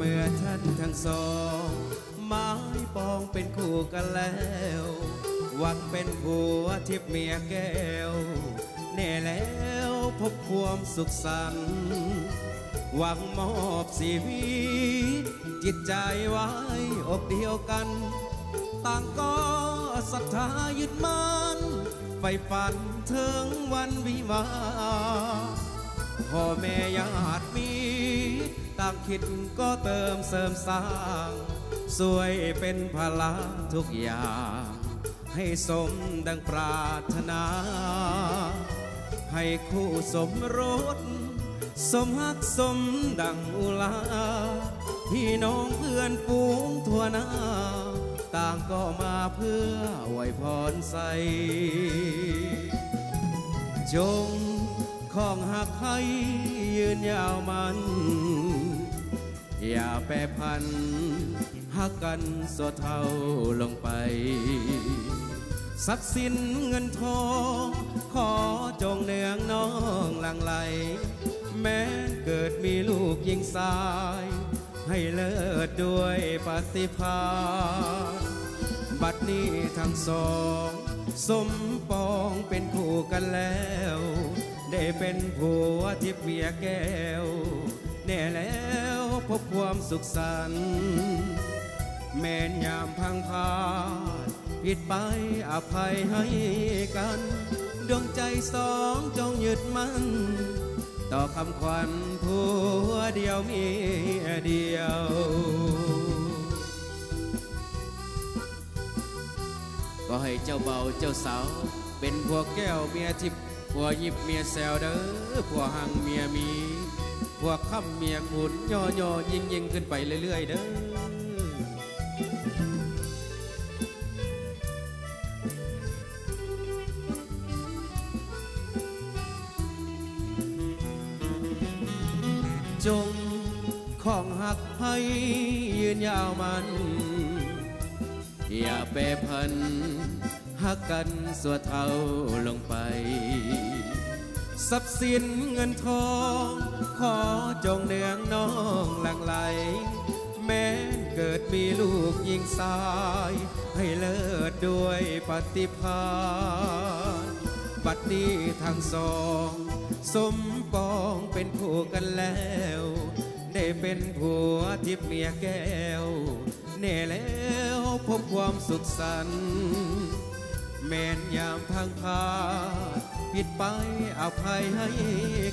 กันทั้งสองไม้ปองเป็นคู่กันแล้วหวังเป็นผัวทิพย์เมียแก้วแน่แล้วพบความสุขสันต์หวังมอบชีวิตจิตใจไว้อกเดียวกัน ต่างก็ศรัทธายึดมั่นไฟฝันถึงวันวิวา พ่อแม่ญาติมีต่างคิดก็เติมเสริมสร้างสวยเป็นพลังทุกอย่าง ให้สมดังปรารถนา ให้คู่สมรส สมฮักสมดังอุลา พี่น้องเพื่อนฝูงทั่วหน้า ต่างก็มาเพื่อไหวพรใสจง ของหักให้ยืนยาวมัน อย่าแปรพันหักกันสวเท่าลงไปทรัพย์สินเงินทองขอจงเนืองน้องหลังไหล แม้เกิดมีลูกยิงสาย ให้เลิศด้วยปฏิภาณบัดนี้ทั้งสอง สมปองเป็นคู่กันแล้ว เป็นผัวที่เมียแก้ว แน่แล้วพบความสุขสันต์แม่นยามพังพาดผิดไปอภัยให้กัน ดวงใจสองจงหยึดมั่น ต่อคำขวัญผัวเดียวเมียเดียวก็ให้เจ้าเบาเจ้าสาว เป็นผัวแก้วเมียทิพย์ผัวหยิบเมียแซวเด้อผัวหังเมียมีผัวค่ำเมียขุนย่อย่อยิงยิงขึ้นไปเรื่อยๆเด้อจงของหักให้ยืนยาวมัน อย่าแปรพัน หักกันสัวเท่าลงไป ทรัพย์สินเงินทอง ขอจงเนืองน้องหลังไหล แม้เกิดมีลูกยิงสาย ให้เลิศด้วยปฏิภาณบัดนี้ทั้งสอง สมปองเป็นคู่กันแล้ว ได้เป็นผัวทิพย์เมียแก้ว แน่แล้วพบความสุขสันต์ แม่นยามพังพา ผิดไปอภัยให้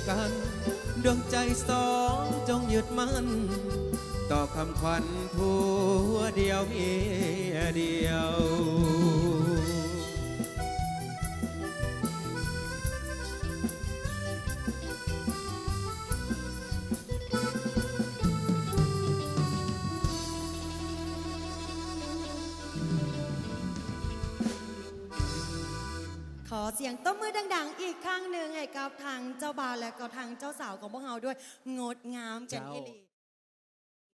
กัน ดวงใจสองจงหยุดมั่น ต่อคำขวัญผัวเดียวเมียเดียว เสียงต้มมือดัง ๆ อีกครั้งหนึ่งให้กับทางเจ้าบ่าวและก็ทางเจ้าสาวของพวกเราด้วย งดงามกันอีหลี